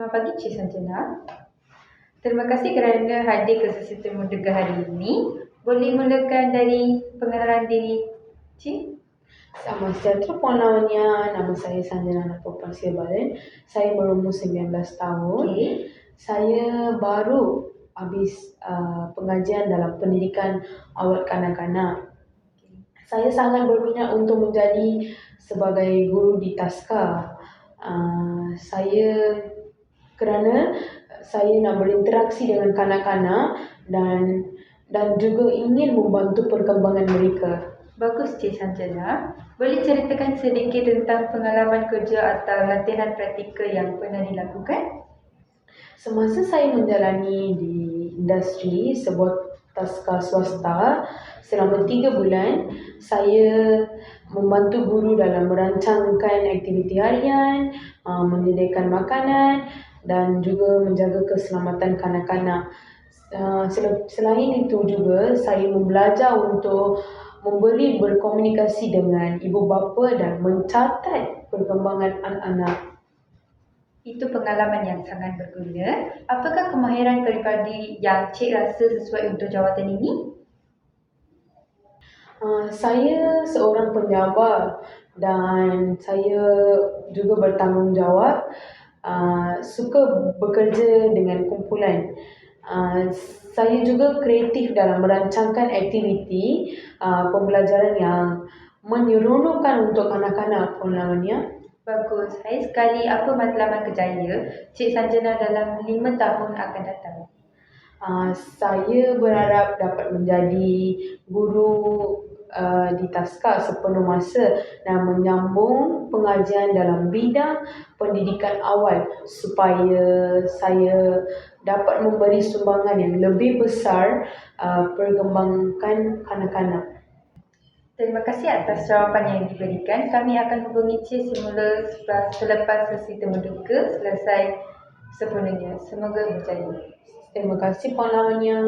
Selamat pagi Cik Sanjana. Terima kasih kerana hadir ke sesi temu degah hari ini. Boleh mulakan dari pengenalan diri Cik? Selamat sejahtera Puan Lavanya. Nama saya Sanjana Napopan Sirbalen. Saya berumur 19 tahun. Okey. Saya baru habis uh, pengajian dalam pendidikan awal kanak-kanak. Saya sangat berminat untuk menjadi sebagai guru di Taska. Uh, saya kerana saya nak berinteraksi dengan kanak-kanak dan dan juga ingin membantu perkembangan mereka. Bagus Cik Sanjana. Boleh ceritakan sedikit tentang pengalaman kerja atau latihan praktikal yang pernah dilakukan? Semasa saya menjalani di industri sebuah taska swasta selama tiga bulan, saya membantu guru dalam merancangkan aktiviti harian, uh, menyediakan makanan dan juga menjaga keselamatan kanak-kanak. Uh, sel- Selain itu juga saya membelajar untuk memberi berkomunikasi dengan ibu bapa dan mencatat perkembangan anak-anak. Itu pengalaman yang sangat berguna. Apakah kemahiran peribadi yang Cik rasa sesuai untuk jawatan ini? Uh, saya seorang penyabar dan saya juga bertanggungjawab uh, suka bekerja dengan kumpulan. Uh, saya juga kreatif dalam merancangkan aktiviti uh, pembelajaran yang menyeronokkan untuk kanak-kanak pun namanya. Bagus. Hai sekali apa matlamat kejaya Cik Sanjana dalam lima tahun akan datang? Uh, saya berharap dapat menjadi guru uh, di Taska sepenuh masa dan menyambung pengajian dalam bidang pendidikan awal supaya saya dapat memberi sumbangan yang lebih besar uh, perkembangan kanak-kanak. Terima kasih atas jawapan yang diberikan. Kami akan hubungi Cik semula selepas, sesi temu duka selesai sepenuhnya. Semoga berjaya. Terima kasih Puan Lavanya.